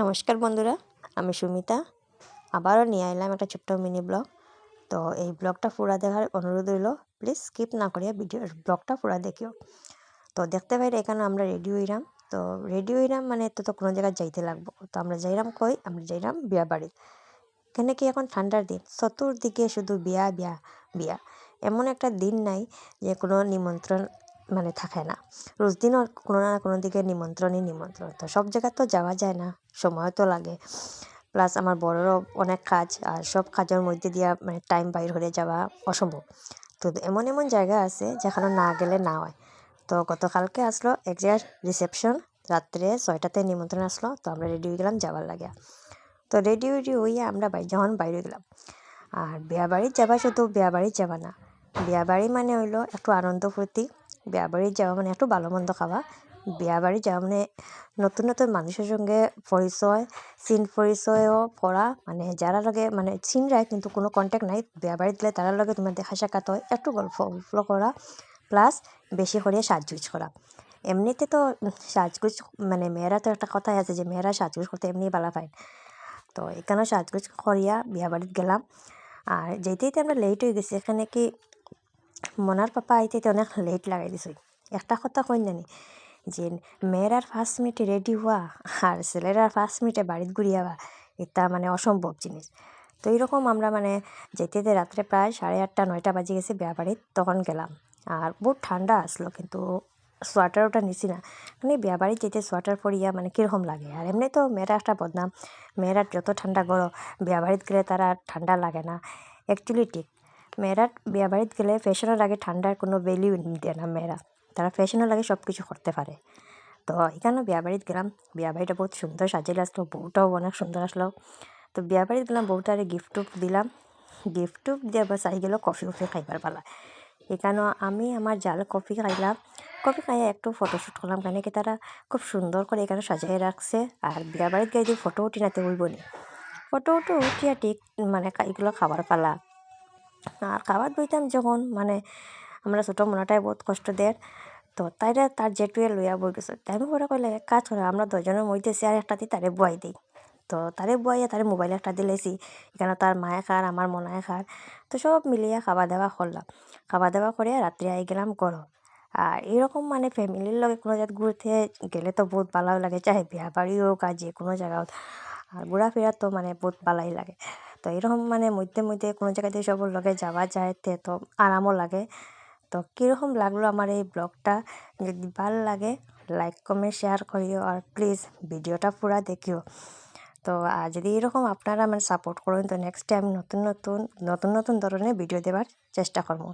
নমস্কার বন্ধুরা, আমি সুমিতা। আবারও নিয়ে এলাম একটা ছোট্ট মিনি ব্লগ। তো এই ব্লগটা পুরা দেখার অনুরোধ রইল প্লিজ স্কিপ না করিয়া ভিডিও ব্লগটা পুরা দেখিও। তো দেখতে পাইলে এখানে আমরা রেডি হইলাম তো রেডি হইলাম মানে তো তো কোনো জায়গায় যাইতে লাগবো। তো আমরা যাইলাম কই? আমরা যাইলাম বিয়া বাড়ি কেন কি এখন ঠান্ডার দিন? চতুর্দিকে শুধু বিয়া বিয়া বিয়া। এমন একটা দিন নাই যে কোনো নিমন্ত্রণ মানে থাকে না। রোজ দিনও কোনো না কোনো দিকে নিমন্ত্রণই নিমন্ত্রণ। তো সব জায়গায় তো যাওয়া যায় না সময় তো লাগে। প্লাস আমার বড়রও অনেক কাজ, আর সব কাজের মধ্যে দিয়া মানে টাইম বাইর হয়ে যাওয়া অসম্ভব। তো এমন এমন জায়গা আছে যেখানে না গেলে না হয়। তো গতকালকে আসলো এক জায়গায় রিসেপশন রাত্রে ছয়টাতে নিমন্ত্রণ আসলো, তো আমরা রেডি হয়ে গেলাম যাওয়ার লাগে। তো রেডি রেডি হইয়া আমরা যখন বাইরে গেলাম, আর বিয়া বাড়ি যাবা শুধু বিয়া বাড়ি যাবা না। বিয়া বাড়ি মানে হইল একটু আনন্দ ফুর্তি। বিয়া বাড়ি যাওয়া মানে একটু ভালো মন্দ খাওয়া। বিয়া বাড়ি যাওয়া মানে নতুন নতুন মানুষের সঙ্গে পরিচয় সিন পরিচয়ও করা। মানে যারা লগে মানে রায় কিন্তু কোনো কন্ট্যাক্ট নাই। বিয়া বাড়ি দিলে তারা লগে তোমার দেখা সাক্ষাৎ হয়, একটু গল্প গল্প করা। প্লাস বেশি করে সাজগুজ করা। এমনিতে তো সাজগুজ মানে মেয়েরা তো একটা কথাই আছে যে মেয়েরা সাজগুজ করতে এমনি ভালো পায়। তো এখানে সাজগুজ করিয়া বিয়া বাড়িতে গেলাম। আর যেতেই আমরা লেট হয়ে গেছি। এখানে কি মনার পাপা আইতে অনেক লেট লাগাই দিছে। একটা কথা কই জানি, যে মেয়েরার ফার্স্ট মিনিটে রেডি হওয়া আর ছেলেরার ফার্স্ট মিনিটে বাড়িতে ঘুরিয়াবা এটা মানে অসম্ভব জিনিস তো এইরকম আমরা মানে যেতে যেতে রাত্রে প্রায় সাড়ে আটটা নয়টা বাজে গেছে বিয়া বাড়ির তখন গেলাম। আর বহুত ঠান্ডা আসলো কিন্তু সোয়াটার ওটা নিছি না মানে বিয়া বাড়ি যেতে সোয়াটার পরিয়া মানে কীরকম লাগে। আর এমনি তো মেয়েরা একটা বদনাম মেয়েরা যত ঠান্ডা গরো বিয়া বাড়িতে গেলে তারা ঠান্ডা লাগে না। অ্যাকচুয়ালি ঠিক মেয়েরা বিয়া বাড়িতে গেলে ফ্যাশনের আগে ঠান্ডার কোনো ভ্যালিউ দেয় না মেয়েরা। তারা ফ্যাশনের লাগে সব কিছু করতে পারে। তো এখানে বিয়া বাড়িতে গেলাম। বিয়া বাড়িটা বহুত সুন্দর সাজিয়ে আসলো, বউটাও অনেক সুন্দর আসলো। তো বিয়া বাড়িতে গেলাম, বউটারে গিফট টুপ দিলাম। গিফট টুপ দিয়ে বাস আই গেল কফি উফি খাইবার পালা। এখানে আমি আমার জাল কফি খাইলাম। কফি খাইয়া একটু ফটোশ্যুট করলাম। কেন কি তারা খুব সুন্দর করে এখানে সাজিয়ে রাখছে। আর বিয়া বাড়িতে গিয়ে ফটো উঠি নাতে হইব নি ফটো উঠো উঠিয়া ঠিক মানে এগুলো খাবার পালা। আর খাবার বইতাম যখন মানে আমরা ছোটো মোনাটাই বহুত কষ্ট দেয় তো তাইরা তার জেটুয়ে লইয়া বই গেছে। তাই পরে কইলে কাজ করে আমরা দুজনের মধ্যে চেয়ার দিই তারে বুয়াই দিই তো তারে বুয়াইয়া তারে মোবাইল একটা দিলেছি এখানে তার মায়ে খার আমার মনায় খার তো সব মিলিয়ে খাওয়া দাওয়া করলাম খাওয়া দাওয়া করে রাত্রে আই গেলাম করো আর এরকম মানে ফ্যামিলির লগে কোনো জায়গায় ঘুরতে গেলে তো বহুত ভালো লাগে। চাহে বিয়া বাড়ি হোক আর যে কোনো জায়গা আর ঘোরাফেরা তো মানে বহুত ভালোই লাগে। তো এরকম মানে মধ্যে মধ্যে কোনো জায়গাতে সবর লগে যাওয়া যায়, তে তো আরামও লাগে। তো কীরকম লাগল আমার এই ব্লগটা? যদি ভালো লাগে লাইক কমে শেয়ার করিও আর প্লিজ ভিডিওটা পুরা দেখিও। তো আর যদি এরকম আপনারা মানে সাপোর্ট করেন, তো নেক্সট টাইম নতুন নতুন নতুন নতুন ধরনের ভিডিও দেওয়ার চেষ্টা করব।